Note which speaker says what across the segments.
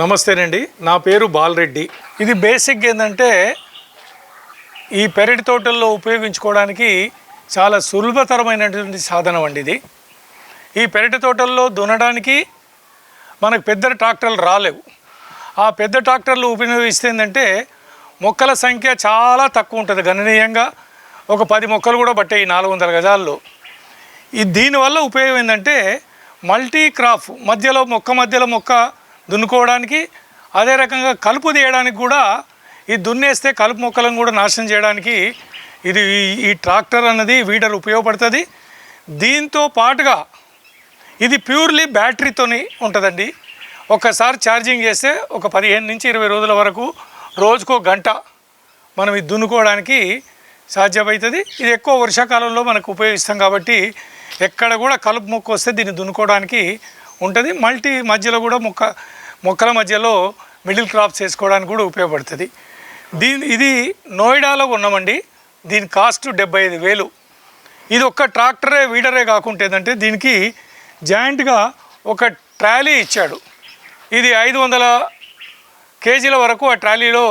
Speaker 1: నమస్తేనండి. నా పేరు బాలరెడ్డి. ఇది బేసిక్ ఏంటంటే ఈ పెరటి తోటల్లో ఉపయోగించుకోవడానికి చాలా సులభతరమైనటువంటి సాధనం అండి ఇది. ఈ పెరటి తోటల్లో దున్నడానికి మనకు పెద్ద ట్రాక్టర్లు రాలేవు. ఆ పెద్ద ట్రాక్టర్లు ఉపయోగిస్తే ఏంటంటే మొక్కల సంఖ్య చాలా తక్కువ ఉంటుంది గణనీయంగా. ఒక పది మొక్కలు కూడా పట్టాయి నాలుగు వందల గజాల్లో. ఈ దీనివల్ల ఉపయోగం ఏంటంటే మల్టీ క్రాప్ మధ్యలో మొక్క మధ్యలో మొక్క దున్నుకోవడానికి అదే రకంగా కలుపు తీయడానికి కూడా ఈ దున్నేస్తే కలుపు మొక్కలను కూడా నాశనం చేయడానికి ఇది ఈ- ఈ ట్రాక్టర్ అన్నది వీడర్ ఉపయోగపడుతుంది. దీంతో పాటుగా ఇది ప్యూర్లీ బ్యాటరీతోని ఉంటుందండి. ఒక్కసారి ఛార్జింగ్ చేస్తే ఒక పదిహేను నుంచి ఇరవై రోజుల వరకు రోజుకో గంట మనం ఇది దున్నుకోవడానికి సాధ్యమవుతుంది ఇది ఎక్కువ వర్షాకాలంలో మనకు ఉపయోగిస్తాం కాబట్టి ఎక్కడ కూడా కలుపు మొక్క వస్తే దీన్ని దున్నుకోవడానికి ఉంటుంది. మల్టీ మధ్యలో కూడా మొక్క మొక్కల మధ్యలో మిడిల్ క్రాప్స్ వేసుకోవడానికి కూడా ఉపయోగపడుతుంది. దీని ఇది నోయిడాలో ఉన్నామండి దీని కాస్ట్ డెబ్బై ఐదు వేలు. ఇది ఒక్క ట్రాక్టరే వీడరే కాకుండా ఏంటంటే దీనికి జాయింట్గా ఒక ట్రాలీ ఇచ్చాడు. ఇది ఐదు వందల కేజీల వరకు ఆ ట్రాలీలో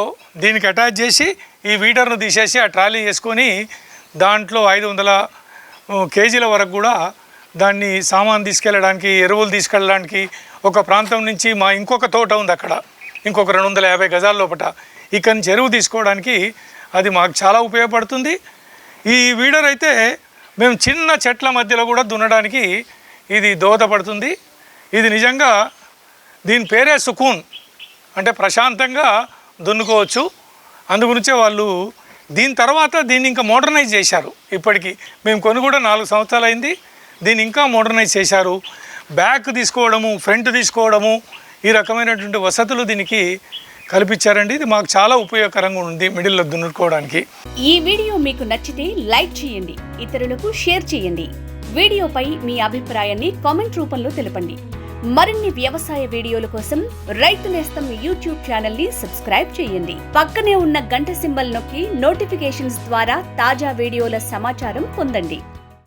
Speaker 1: దీనికి అటాచ్ చేసి ఈ వీడర్ను తీసేసి ఆ ట్రాలీ వేసుకొని దాంట్లో ఐదు వందల కేజీల వరకు కూడా దాన్ని సామాన్ తీసుకెళ్ళడానికి ఎరువులు తీసుకెళ్ళడానికి ఒక ప్రాంతం నుంచి మా ఇంకొక తోట ఉంది అక్కడ. ఇంకొక రెండు వందల యాభై గజాల లోపల ఇక్కడి నుంచి ఎరువు తీసుకోవడానికి అది మాకు చాలా ఉపయోగపడుతుంది. ఈ వీడర్ అయితే మేము చిన్న చెట్ల మధ్యలో కూడా దున్నడానికి ఇది దోహదపడుతుంది. ఇది నిజంగా దీని పేరే సుకూన్. అంటే ప్రశాంతంగా దున్నుకోవచ్చు. అందుగురించే వాళ్ళు దీని తర్వాత దీన్ని ఇంకా మోడర్నైజ్ చేశారు. ఇప్పటికీ మేము కొని కూడా నాలుగు సంవత్సరాలు అయింది. దీన్ని ఇంకా మోడర్నైజ్ చేశారు. బ్యాక్ తీసుకోవడము ఫ్రంట్ తీసుకోవడము ఈ రకమైనటువంటి వసతులు దీనికి కల్పించారండి. ఇది మాకు చాలా ఉపయోగకరంగా ఉంది మిడిల్లో దున్నుకోవడానికి.
Speaker 2: ఈ వీడియో మీకు నచ్చితే లైక్ చేయండి ఇతరులకు షేర్ చేయండి. వీడియోపై మీ అభిప్రాయాన్ని కామెంట్ రూపంలో తెలపండి. మరిన్ని వ్యవసాయ వీడియోల కోసం రైతు నేస్తం యూట్యూబ్ ఛానల్ని సబ్స్క్రైబ్ చేయండి. పక్కనే ఉన్న గంట సింబల్ నొక్కి నోటిఫికేషన్స్ ద్వారా తాజా వీడియోల సమాచారం పొందండి.